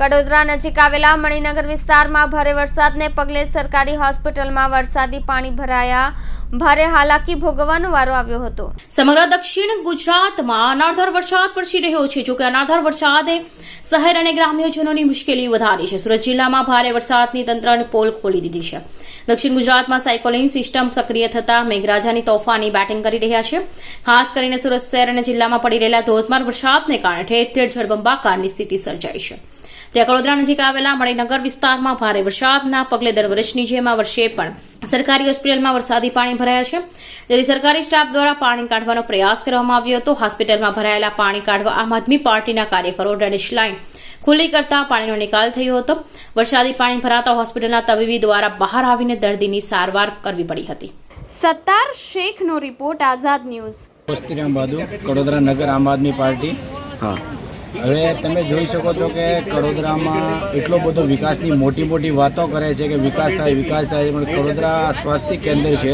કડોદરા નજીક આવેલા મણિનગર વિસ્તારમાં ભારે વરસાદને પગલે સરકારી હોસ્પિટલમાં વરસાદી પાણી ભરાયા. ભારે હાલાકી ભોગવવાનો વારો આવ્યો હતો. સમગ્ર દક્ષિણ ગુજરાતમાં અનાધાર વરસાદ વરસી રહ્યો છે. જોકે અનાધાર વરસાદે શહેર અને ગ્રામ્યજનોની મુશ્કેલી વધારી છે. સુરત જિલ્લામાં ભારે વરસાદની તંત્રને પોલ ખોલી દીધી છે. દક્ષિણ ગુજરાતમાં સાયકોલિન સિસ્ટમ સક્રિય થતા મેઘરાજાની તોફાની બેટિંગ કરી રહ્યા છે. ખાસ કરીને સુરત શહેર અને જિલ્લામાં પડી રહેલા ધોધમાર વરસાદને કારણે ઠેર ઠેર જળબંબાકારની સ્થિતિ સર્જાઈ છે. ત્યાં કડોદરા નજીક આવેલા મણિનગર વિસ્તારમાં ભારે વરસાદના પગલે દર વર્ષની જેમ આ વર્ષે પણ સરકારી હોસ્પિટલમાં વરસાદી પાણી ભરાયા છે. જેથી સરકારી સ્ટાફ દ્વારા પાણી કાઢવાનો પ્રયાસ કરવામાં આવ્યો હતો. હોસ્પિટલમાં ભરાયેલા પાણી કાઢવા આમ આદમી પાર્ટીના કાર્યકરો ડેનિશ લાઇન ખુલ્લી કરતા પાણીનો નિકાલ થયો હતો. વરસાદી પાણી ભરાતા હોસ્પિટલના તબીબી દ્વારા બહાર આવીને દર્દીની સારવાર કરવી પડી હતી. સત્તાર શેખનો રિપોર્ટ આઝાદ ન્યૂઝ. કડોદરા નગર આમ આદમી પાર્ટી. હા. હવે તમે જોઈ શકો છો કે કડોદરામાં એટલો બધો વિકાસની મોટી મોટી વાતો કરે છે કે વિકાસ થાય વિકાસ થાય પણ કડોદરા સ્વાસ્થ્ય કેન્દ્ર છે.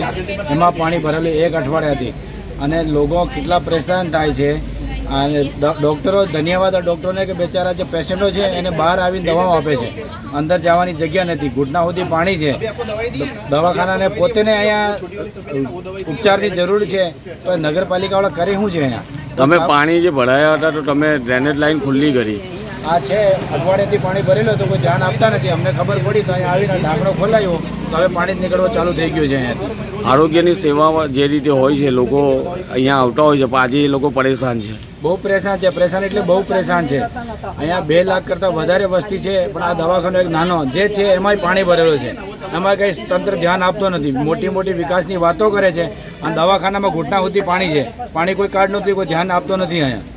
એમાં પાણી ભરેલું એક અઠવાડિયાથી અને લોકો કેટલા પરેશાન થાય છે. અને ડૉક્ટરો, ધન્યવાદ ડૉક્ટરોને કે બેચારા જે પેશન્ટો છે, એને બહાર આવીને દવાઓ આપે છે. અંદર જવાની જગ્યા નથી. ઘૂંટના સુધી પાણી છે. દવાખાનાને પોતેને અહીંયા ઉપચારની જરૂર છે. પણ નગરપાલિકાવાળા કરે શું છે અહીંયા? તમે પાણી જે ભરાયા હતા તો તમે ડ્રેનેજ લાઈન ખુલ્લી કરી. આ છે અઠવાડિયાથી પાણી ભરેલું હતું કોઈ ધ્યાન આપતા નથી. અમને ખબર પડી તો અહીંયા આવીને ઢાંકણો ખોલાયો. તો હવે પાણી જ નીકળવા ચાલુ થઈ ગયું છે અહીંયાથી. આરોગ્યની સેવા જે રીતે હોય છે લોકો અહીંયા આવતા હોય છે પણ આજે એ લોકો પરેશાન છે. બહુ પરેશાન છે પરેશાન એટલે બહુ પરેશાન છે. અહીંયા બે લાખ કરતાં વધારે વસ્તી છે પણ આ દવાખાનો એક નાનો જે છે એમાંય પાણી ભરેલો છે. એમાં કંઈ તંત્ર ધ્યાન આપતો નથી. મોટી મોટી વિકાસની વાતો કરે છે અને દવાખાનામાં ઘૂંટણા સુધી પાણી છે. પાણી કોઈ કાર્ડ નથી કોઈ ધ્યાન આપતો નથી અહીંયા.